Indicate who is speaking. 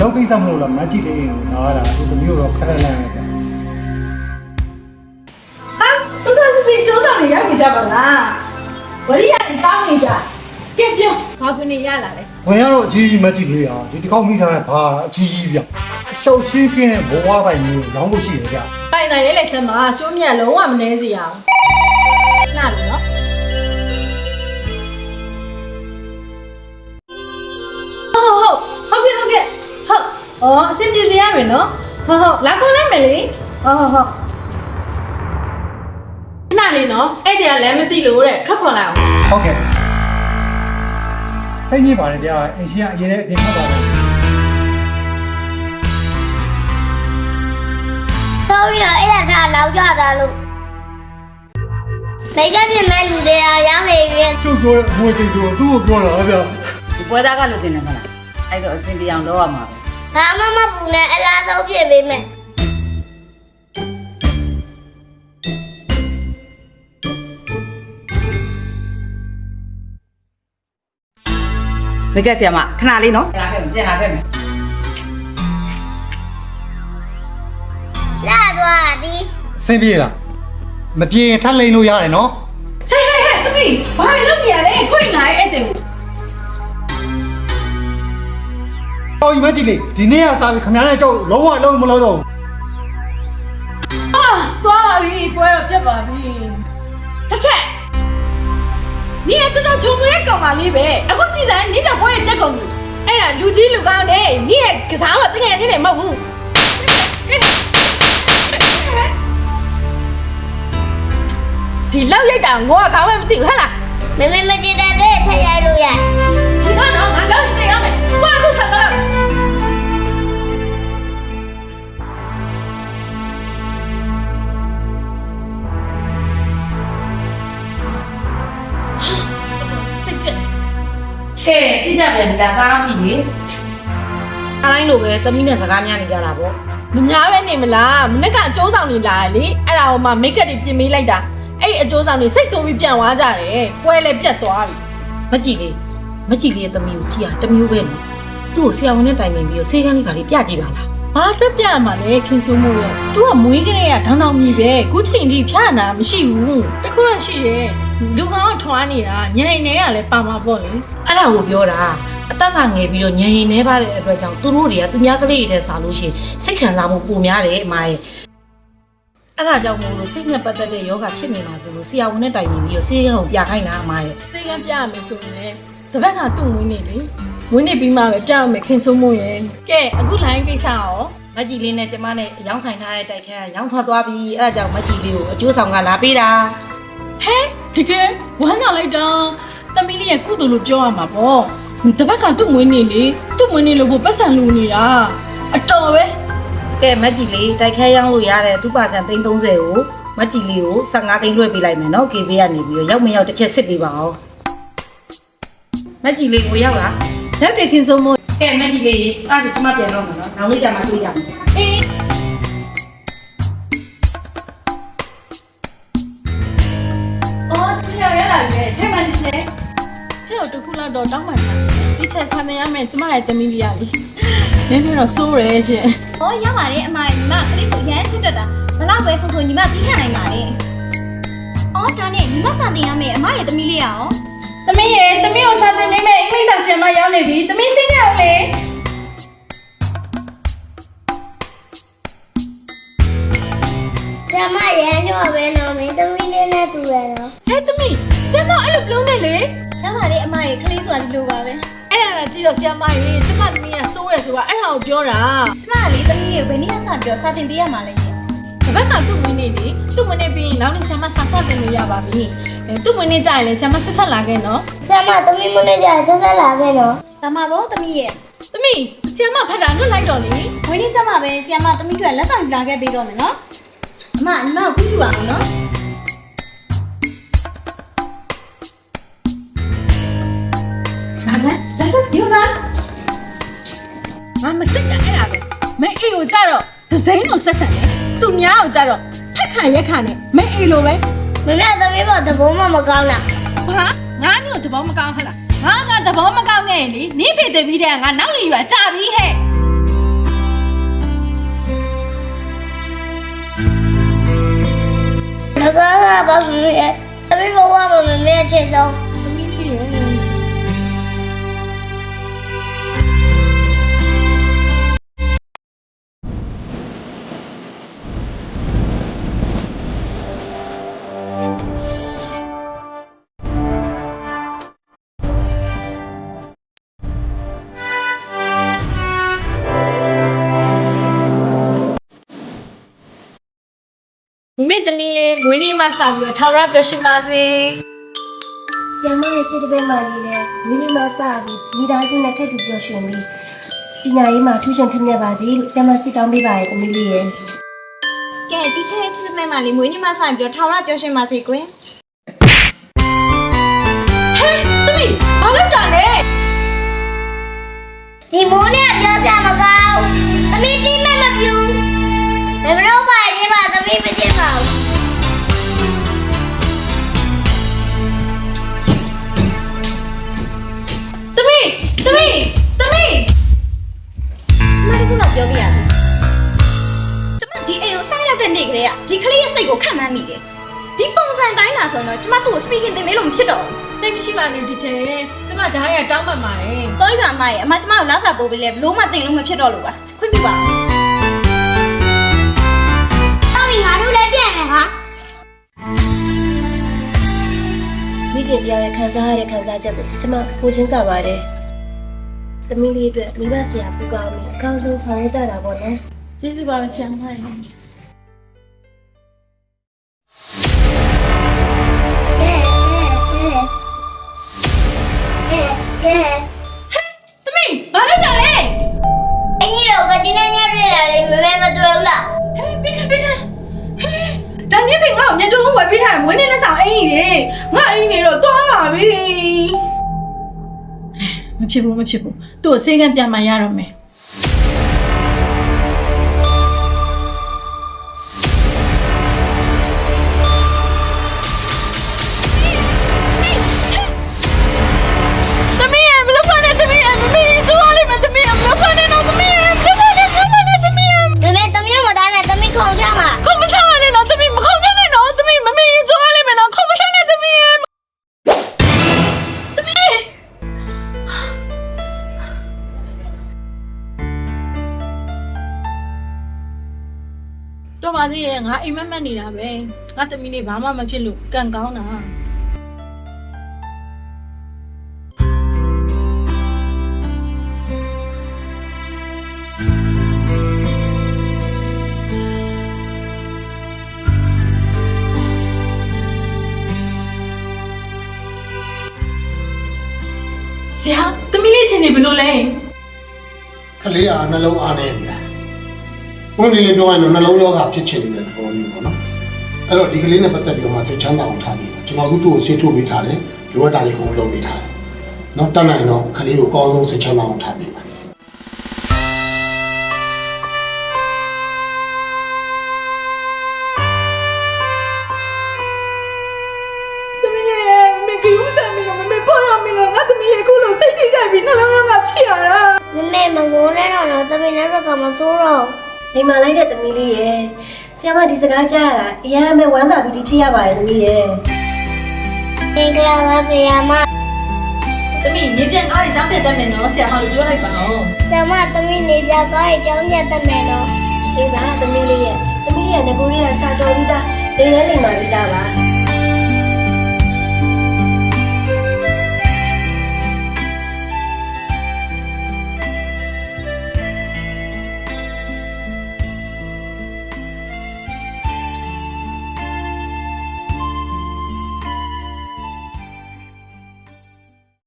Speaker 1: လောက်ကိစ္စမလို့လားမကြည့်လေးကိုနားတာဒီလိုမျိုးတော့ခက်လက်လက်ပဲဗျာ
Speaker 2: ဟာစစစစကျိုးတော်နေရောက်နေကြပါလားဝရိယနဲ့ကောင်းနေကြကဲပြောဘာခွင့်နေရလာလဲ
Speaker 1: ဝင်ရတော့အကြီးကြီးမကြည့်လေးအောင်ဒီတစ်ခေါက်မိထားတဲ့ဘာအကြီးကြီးဗျအရှုပ်ရှင်းကင်းတဲ့ဘဝပိုင်မျိုးရောင်းလို့ရှိတယ်ဗျ
Speaker 2: ပိုင်နိုင်ရဲလက်ဆက်မှာကျိုးမြတ်လုံးဝမနှဲစီအောင်နားလေ ဟုတ်အော်အဆင်ပြေစေရမယ်နော်ဟုတ်ဟုတ်လာခေါ်လိုက်မယ်လေဟုတ်ဟုတ်ဟုတ်နားလေနော်အဲ့တည်းကလည်းမသိလို့တဲ့ခက်ခေါ်လိုက်အောင်
Speaker 1: ဟုတ်ကဲ့စိတ်ညစ်ပါတယ်ဗျအင်ရှင်ကအရင်နဲ့အပြင်ထွက်သွားတယ်
Speaker 3: ဆိုပြီးတော့အဲ့ဒါကနောက်ကျတာလို့မိတ်ကပ်ပြင်မဲ့လူတွေကရောက်နေပြီ
Speaker 1: ကျုပ်ပြောတဲ့အမွေစိတ်ဆိုတော့သူ့ကိုပြောတာဗျ
Speaker 4: ဒီပွဲသားကလိုချင်တယ်မလားအဲ့တော့အစင်ပြေအောင်လုပ်ရမှာပဲ
Speaker 3: ဘာမှမပူနဲ့အလားဆုံးပြင်ပေးမယ်
Speaker 4: မိကက်ဆရာမခဏလေးနော်ပြန်လာခဲ့မယ်ပြန်လာခဲ့မယ်
Speaker 3: လာသွားပြီ
Speaker 1: ဆင်းပြေလားမပြေရင်ထပ်လိန်လို့ရတယ်နော်
Speaker 2: ဟဲ့ဟဲ့ဟဲ့သမီးဘာလုပ်နေရလဲခွင့်နိုင်အဲ့တဲ့
Speaker 1: တော်ကြီးမကြည့်လေဒီနေ့ကစားပြီခင်ဗျားနဲ့ကြောက်လုံးဝလုံးမလုံးတော့
Speaker 2: အာသွားပါပြီပွဲတော့ပြတ်ပါပြီတစ်ချက်နင်ကတော်တော်ချုံမွေးတဲ့ကောင်မလေးပဲအခုကြည့်စမ်းနင်ကပွဲရပြတ်ကုန်ပြီအဲ့ဒါလူကြီးလူကောင်းနဲ့နင်ရဲ့ကစားမတငယ်ချင်းနဲ့မဟုတ်ဘူးဒီလောက်ရိုက်တာငိုကကောင်းမှမသိဘူးဟဲ့လား
Speaker 3: မမေမကြည်တဲ့ထရိုက်လို့ရ
Speaker 2: ဒီတော့ငါလောက်ကြည့်ရမယ်ဘာလို့ဆက်တော့ ကြ
Speaker 4: ပြန်ပြီလားသားပြီလေအားတိုင်းလိုပဲသမီးနဲ့စကားများနေကြတာပေါ့
Speaker 2: မများပဲနေမလားမနေ့ကအကျိုးဆောင်နေလာလေအဲ့ဒါဟိုမှာမိတ်ကပ်တွေပြင်ပေးလိုက်တာအဲ့ဒီအကျိုးဆောင်တွေစိတ်ဆိုးပြီးပြန်သွားကြတယ်ပွဲလည်းပြတ်သွားပြီ
Speaker 4: မကြည့်လေမကြည့်လေသမီးကိုကြည့်ရတစ်မျိုးပဲနော်သူ့ကိုဆရာဝန်နဲ့တိုင်ပင်ပြီးတော့ဆေးကန်းလေးပါလေးပြကြည့်ပါလား
Speaker 2: ဘာအတွက်ပြရမှာလဲခင်စိုးမို့ရဲ့ तू ကမွေးကလေးကဒေါင်းတောင်မြည်ပဲခုချိန်ထိဖြာနာမရှိဘူးတခုတော့ရှိတယ် လူကောင်ကထွားနေတာညင်နေရလဲပါမှာပေါ့လေ
Speaker 4: အဲ့ဒါကိုပြောတာအသက်ကငယ်ပြီးတော့ညင်ရင်နေပါတဲ့အတွက်ကြောင့်သူတို့တွေကသူများကလေးတွေတဲ့စားလို့ရှိရင်စိတ်ခံစားမှုပိုများတယ်အမရဲ့အဲ့ဒါကြောင့်မို့လို့စိတ်နဲ့ပတ်သက်တဲ့ယောဂဖြစ်နေမှာဆိုလို့ဆရာဝန်နဲ့တိုင်ပင်ပြီးတော့ဆေးကန်းကိုပြခိုင်းတာအမရဲ့
Speaker 2: စိတ်ကပြရမယ်ဆိုရင်လည်းတပတ်ကသူ့မွေးနေလေမွေးနေပြီးမှပဲပြရမယ်ခင်စိုးမို့ရဲ့ကဲအခုလိုင်းကိစ္စရော
Speaker 4: မကြီးလေးနဲ့ကျမနဲ့ရောင်းဆိုင်ထားတဲ့တိုက်ခန်းကရောင်းထွက်သွားပြီအဲ့ဒါကြောင့်မကြီးလေးကိုအကျိုးဆောင်ကလာပေးတာ
Speaker 2: ဟဲ တကယ်ဝမ်းသာလိုက်တာသမီးလေးရဲ့ကုသိုလ်လို့ပြောရမှာပေါ့တပတ်ကသူ့မွေးနေလေသူ့မွေးနေလို့ကိုပတ်စံလူနေတာအတော်ပဲ
Speaker 4: ကဲမကြီးလေးတိုက်ခန်းရောင်းလို့ရတဲ့2%ပါစံ330ကိုမကြီးလေးကို15သိန်းလွှဲပေးလိုက်မယ်နော် KB ကနေပြီးတော့ရောက်မရောက်တစ်ချက်စစ်ပေးပါအောင်မကြီးလေးကိုရောက်လား
Speaker 2: ရက်တယ်ခင်စိုးမို့
Speaker 4: ကဲမကြီးလေးအဲ့ဒါဆိုကျမပြန်တော့မယ်နော်နောက်နေ့ကျမှတွေ့ကြမယ်
Speaker 2: အေးအော် တို့တခုလောက်တော့တောင်းပန်ထားချင်တယ်ဒီချေဆန်နေရမယ်ကျမရဲ့သမီးလေးရလေနည်းနည်းတော့စိုးရဲရှင်။
Speaker 5: ဟောရပါတယ်အမညီမကလေးကိုရမ်းချစ်တတ်တာဘလောက်ပဲဆိုဆိုညီမသိခံနိုင်ပါလေ။အော်ဒါနဲ့ညီမစာတင်ရမယ်အမရဲ့သမီးလေးရအောင်
Speaker 2: သမီးရေသမီးကိုဆန်တင်မိမယ်အင်္ဂလိပ်စာဆရာမရောက်နေပြီသမီးစိတ်ရအောင်လေ
Speaker 3: ကျမရမ်းကြောပဲနော်မင်းသမီးလေးနဲ့တူရတော့
Speaker 2: ဟဲ့သမီးဆရာမအဲ့လိုလုံးနေလေ။
Speaker 5: ရပါတယ်အမရဲ့ကလေးဆိုတာဒီလိုပါပဲ
Speaker 2: အဲ့ဒါကကြည့်တော့ဆရာမရေကျမသမီးကစိုးရဲဆိုတာအဲ့ဒါကိုပြောတာ။
Speaker 5: ကျမကလေသမီးလေးကိုဘယ်နည်းစပြီးတော့စာတင်ပေးရမှာလဲရှင်
Speaker 2: တပတ်ကသူ့မွေးနေ့လေသူ့မွေးနေ့ပြီးရင်နောက်နေ့ဆရာမဆာဆတင်လို့ရပါပြီအဲသူ့မွေးနေ့ကြရင်လေဆရာမဆက်ဆက်လာခဲ့နော်
Speaker 3: ဆရာမသမီးမနဲ့ကြဆက်ဆက်လာခဲ့နော်။
Speaker 5: ဒါမှပေါ့သမီးရဲ့
Speaker 2: သမီးဆရာမဖတ်တာလွတ်လိုက်တော့လေ
Speaker 5: ဝင်းနေကြမှာပဲဆီယမသမီးတို့လက်ဆောင်လာခဲ့ပေးတော့မယ်နော်။အမညီမကိုပြပြပါအောင်နော်
Speaker 2: ကြတော့ဒဇိန်လိုဆက်ဆံတယ်သူများကိုကြတော့ဖက်ခံရက်ခံနဲ့မအေလိုပဲ
Speaker 3: မမသမီးပေါ်သဘောမှမကောင်းလား
Speaker 2: ဟာငါညို့သဘောမကောင်းဟလားငါကသဘောမကောင်းငဲ့လေနိဖေတပီးတဲ့ငါနောက်လီရွာကြပြီဟဲ့
Speaker 3: ငါကဘာမမရဲ့သမီးဘဝမှာမမရဲ့ချေဆုံးသမီးလေး
Speaker 2: တနည်းလေးဝင်းနေမှစပြီးတော့ထာဝရပြောရှင်ပါစေ
Speaker 3: ဆရာမရဲ့ချစ်တဲ့ဘက်မှာလေးနဲ့မိမိမစပြီးမိသားစုနဲ့ထပ်တူပျော်ရွှင်ပြီးပညာရေးမှာထူးချွန်ထက်မြက်ပါစေလို့ဆရာမဆုတောင်းပေးပါရဲ့သမီးလေးရဲ့
Speaker 5: ကဲတီချာရဲ့ချစ်တဲ့မဲ့မလေးမွေးနေ့မှဆိုင်ပြီးတော့ထာဝရပြောရှင်ပါစေကွယ်
Speaker 2: တဲ့
Speaker 3: နေ့က
Speaker 5: လေးကဒီကလေးရဲ့စိတ်ကိုခံမှန်းမိတယ်ဒီပုံစံတိုင်းလာဆိုတော့ကျမသူ့ကို speaking သင်မေးလို့မဖြစ်တော့ဘူး
Speaker 2: စိတ်မရှိပါနဲ့ဒီချေကျမဂျားရတောင်းပန်ပါတယ်
Speaker 5: sorry ပါအမရဲ့အမကျမကိုလောက်စာပို့ပေးလဲဘလို့မှသင်လို့မဖြစ်တော့လို့ပါခွင့်ပြုပါ
Speaker 3: တော်ပြီငါတို့လည်းပြန်မယ်ဟာမိခင်တရားရဲ့ခံစားရတဲ့ခံစားချက်ကိုကျွန်မကိုချင်းစားပါတယ်သမီးလေးအတွက်မိဘဆရာပူကောင်းပြီးအကောင်းဆုံးဆောင်ရွက်ကြတာပေါ့နော်
Speaker 2: ကျေးဇူးပါဆရာမ ကြီး
Speaker 3: ကဲကဲကဲကဲ
Speaker 2: သမီးဘာလုပ်တာလဲ
Speaker 3: အင်းကြီးတို့ကဒီနေ့ညပြည့်လာလေမမဲမတွေ့ဘူးလား
Speaker 2: ဟဲ့ပြီးစပြီးစဟဲ့ဒါနည်းဖေငါ့ကိုမျက်တုံးဝယ်ပေးထားရင်ဝင်းနေလက်ဆောင်အင်းကြီးလေငါအင်းနေတော့သွားပါပြီမဖြစ်ဘူးမဖြစ်ဘူးသူ့ကိုစေကံပြန်မှရတော့မယ် တော့ပါသေးရဲ့ငါအိမ်မက်မက်နေတာပဲငါသမီးလေးဘာမှမဖြစ်လို့ကံကောင်းတာဆရာသမီးလေးချင်းနေဘလို့လဲ
Speaker 6: ခလေးကနှလုံးအားနေနေတာ ဘုန်းကြီးလေးပြောရင်တော့နှလုံးယောဂဖြစ်ချင်နေတဲ့သဘောမျိုးပေါ့နော်အဲ့တော့ဒီကလေးနဲ့ပတ်သက်ပြီးတော့မှစိတ်ချမ်းသာအောင်ထားပြီးပါကျွန်တော်အခုသူ့ကိုဆေးထုတ်ပေးထားတယ်လိုအပ်တာလေးကိုလုပ်ပေးထားတယ်နောက်တက်နိုင်တော့ခလေးကိုအကောင်းဆုံးစိတ်ချမ်းသာအောင်ထားပြီးပါ
Speaker 2: သမီးရဲ့မကယူဆန်မီလို့မမေပေါ်ရမီလို့ငါသမီးရဲ့ခုလိုစိတ်ထိခိုက်ပြီးနှလုံးရောဂါဖြစ်ရတာ
Speaker 3: မမဲမငိုးနဲ့တော့တော့သမီးနဲ့ဘက်ကမဆိုးတော့
Speaker 7: လိမ္မာလိုက်တဲ့သမီးလေးရဲ့ဆရာမဒီစကားကြားရတာအရင်ပဲဝမ်းသာပြီးဒီဖြစ်ရပါတယ်သမီးရဲ့
Speaker 3: သင်္ကလာပါဆရာမ
Speaker 2: သမီးနေပြန်အားရကြောင်းပြတ်တတ်မယ်နော်ဆရာမလို့ပြောလိုက်ပါဦး
Speaker 3: ဆရာမသမီးနေပြကားရဲ့ကျောင်းပြတ်တတ်မယ်နော်
Speaker 7: လိမ္မာသမီးလေးရဲ့သမီးလေးရဲ့ငကိုရီးကစာတော်ပြီးသားလိမ္မာလိမ္မာပြီးသားပါ